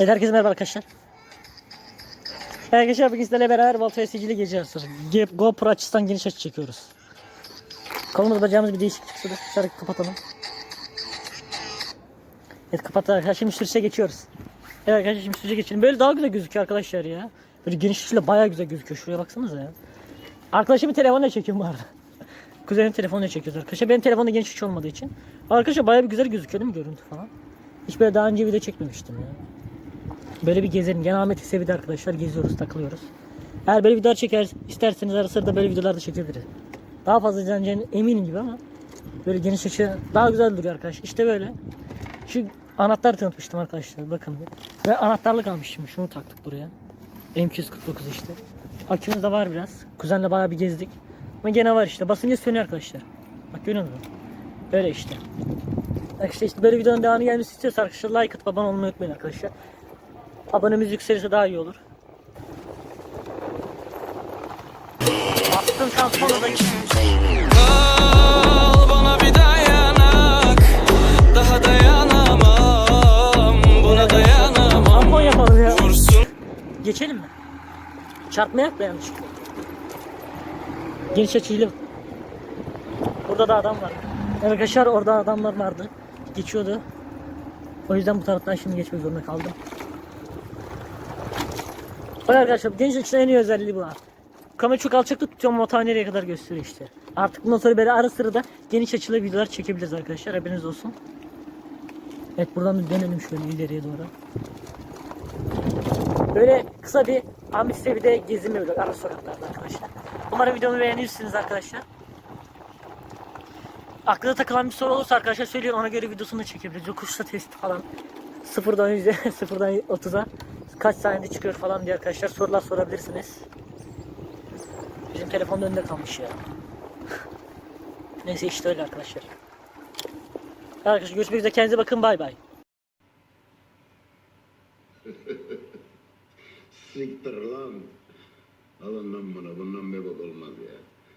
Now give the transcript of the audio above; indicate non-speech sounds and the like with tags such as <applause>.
Evet herkese merhaba arkadaşlar. Arkadaşlar bugün sizlerle beraber Balta SC'li gece GoPro açısından geniş açı çekiyoruz. Kolumuz bacağımız bir değişik çıksa da şöyle kapatalım. Evet kapat arkadaşlar şimdi sürüşe geçiyoruz. Evet arkadaşlar şimdi sürüşe geçelim. Böyle daha güzel gözüküyor arkadaşlar ya. Böyle geniş açıyla bayağı güzel gözüküyor. Şuraya baksanıza ya. Arkadaşımın telefonla çekiyorum bu arada. <laughs> Kuzenim telefonla çekiyoruz arkadaşlar. Benim telefonda geniş açı olmadığı için. Arkadaşlar bayağı bir güzel gözüküyor değil mi görüntü falan? Hiç böyle daha önce video çekmemiştim ya. Böyle bir gezelim. Gene Ahmet sevdi arkadaşlar. Geziyoruz, takılıyoruz. Eğer böyle videolar çeker isterseniz ara sıra böyle videolar da çekebiliriz. Daha fazla izleneceğine eminim gibi ama böyle geniş açı daha güzel duruyor arkadaşlar. İşte böyle. Şu anahtar tanıtmıştım arkadaşlar. Bakın. Ve anahtarlık almıştım. Şunu taktık buraya. M249 işte. Akümüz de var biraz. Kuzenle bayağı bir gezdik. Ama gene var işte. Basınca sönüyor arkadaşlar. Bak görüyor musun? Böyle işte. İşte, işte böyle videonun devamı gelmesi istiyorsa arkadaşlar like atıp abone olmayı unutmayın arkadaşlar. Abonemiz yükselirse daha iyi olur. Bastım da Al bana bir dayanak Daha dayanamam Buna dayanamam tampon yapalım ya. Vursun Geçelim mi? Çarpmayak da yanlışlıkla. Geniş açıyla. Burada da adam var. Arkadaşlar orada adamlar vardı. Geçiyordu. O yüzden bu taraftan şimdi geçmek zorunda kaldım. Bak arkadaşlar geniş açının en iyi özelliği bu. Kamera çok alçakta tutuyorum motor nereye kadar gösteriyor işte. Artık bundan sonra böyle ara sıra da geniş açılı videolar çekebiliriz arkadaşlar haberiniz olsun. Evet buradan bir dönelim şöyle ileriye doğru. Böyle kısa bir Ahmet Sevi'de gezinme vlog ara sokaklarda arkadaşlar. Umarım videomu beğenirsiniz arkadaşlar. Aklına takılan bir soru olursa arkadaşlar söyleyin ona göre videosunu da çekebiliriz. Yokuşta testi falan. Sıfırdan 100'e, <laughs> sıfırdan 30'a kaç saniyede çıkıyor falan diye arkadaşlar sorular sorabilirsiniz. Bizim telefonun önünde kalmış ya. <laughs> Neyse işte öyle arkadaşlar. Arkadaşlar görüşmek üzere kendinize bakın bay bay. <laughs> Siktir lan. Alın lan bunu. Bundan bebek olmaz ya.